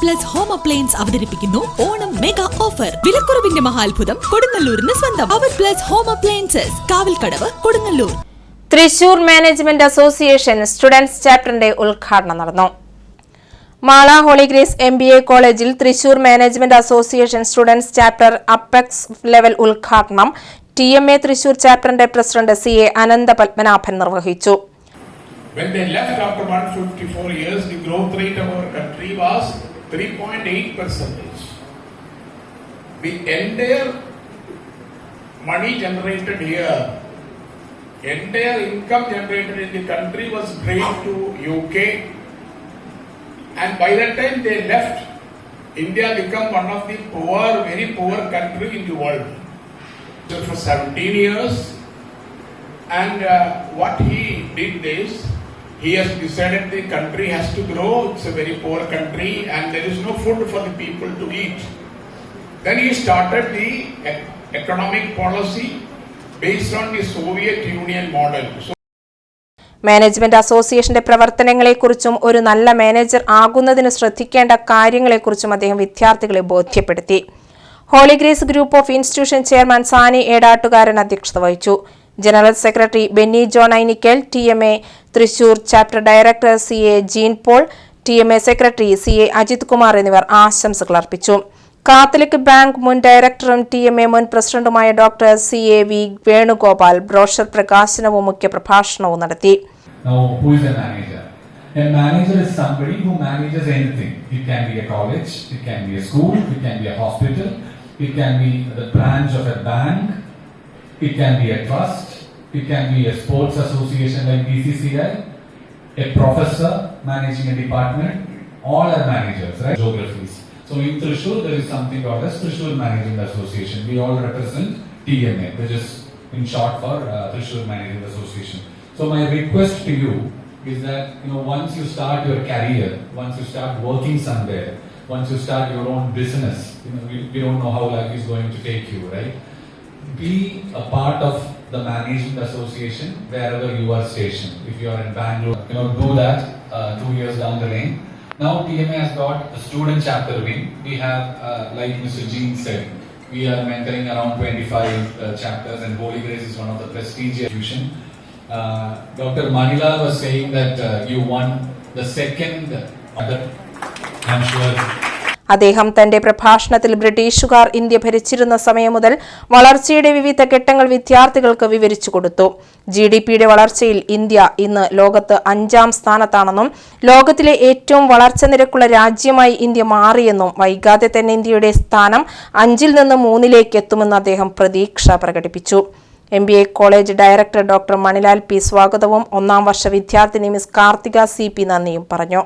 Plus home appliance അവതരിപ്പിക്കുന്നു. Onam mega offer വിലക്കുറവിന്റെ മഹാത്ഭുതം കൊടുങ്ങല്ലൂരിന് സ്വന്തം. അവർ plus home appliances Kavalkadavu Kodungallur. Thrissur management association students ചാപ്റ്ററിന്റെ ഉദ്ഘാടനം നടന്നു. Mala Holy Grace M B A കോളേജിൽ Thrissur management association students chapter apex level ഉദ്ഘാടനം T M A Thrissur ചാപ്റ്ററിന്റെ president C A Anantha Padmanabhan നിർവഹിച്ചു. When they left after 154 years, the growth rate of our country was 3.8 percentage. The entire money generated here, entire income generated in the country was drained to UK. And by that time they left, India became one of the poor, very poor country in the world. So for 17 years, and uh, what he did is, he has decided the country has to grow. It's a very poor country and there is no food for the people to eat. Then he started the e- economic policy based on the Soviet Union model. So management അസോസിയേഷന്റെ പ്രവർത്തനങ്ങളെക്കുറിച്ചും ഒരു നല്ല manager ആകുന്നതിന് ശ്രദ്ധിക്കേണ്ട കാര്യങ്ങളെക്കുറിച്ചും അദ്ദേഹം വിദ്യാർത്ഥികളെ ബോധ്യപ്പെടുത്തി Holy Grace group of institution chairman Sani Edattukaran അധ്യക്ഷത വഹിച്ചു general secretary Benny John Ainikkal T M A Thrissur chapter director C A Jean Paul T M A secretary C A Ajith Kumar എന്നിവർ ആശംസകൾ അർപ്പിച്ചു Catholic bank മുൻ ഡയറക്ടറും T M A മുൻ പ്രസിഡന്റുമായ doctor C A V Venugopal brochure പ്രകാശനവും മുഖ്യ പ്രഭാഷണവും നടത്തി? A manager is somebody who manages anything. It can be a college, it can be a school, it can be a hospital, it can be the branch of a bank, it can be a trust, it can be a sports association like BCCI, a professor managing a department. All are managers, right? Geographies. So in Trishul, there is something called as Trishul Managing Association. We all represent TMA, which is in short for uh, Trishul Managing Association. So my request to you is that you know once you start your career, once you start working somewhere, once you start your own business, you know we, we don't know how life is going to take you, right? Be a part of the management association wherever you are stationed. If you are in Bangalore, you know do that uh, two years down the lane. Now TMA has got a student chapter wing. We have, uh, like Mr. Jean said, we are mentoring around 25 uh, chapters, and Holy Grace is one of the prestigious institutions. Uh, Dr. Manila was saying that uh, you won the second. I'm sure അദ്ദേഹം തന്റെ പ്രഭാഷണത്തിൽ ബ്രിട്ടീഷുകാർ India ഭരിച്ചിരുന്ന സമയം മുതൽ വളർച്ചയുടെ വിവിധ ഘട്ടങ്ങൾ വിദ്യാർത്ഥികൾക്ക് വിവരിച്ചു കൊടുത്തു. ജി ഡി പിയുടെ വളർച്ചയിൽ ഇന്ത്യ ഇന്ന് ലോകത്ത് അഞ്ചാം സ്ഥാനത്താണെന്നും ലോകത്തിലെ ഏറ്റവും വളർച്ച നിരക്കുള്ള രാജ്യമായി ഇന്ത്യ മാറിയെന്നും വൈകാതെ തന്നെ ഇന്ത്യയുടെ സ്ഥാനം അഞ്ചിൽ നിന്ന് മൂന്നിലേക്ക് എത്തുമെന്ന് അദ്ദേഹം പ്രതീക്ഷ പ്രകടിപ്പിച്ചു. M B A college director doctor Manilal P. സ്വാഗതവും ഒന്നാം വർഷ വിദ്യാർത്ഥിനി മിസ് കാർത്തിക സി. പി. നന്ദിയും പറഞ്ഞു.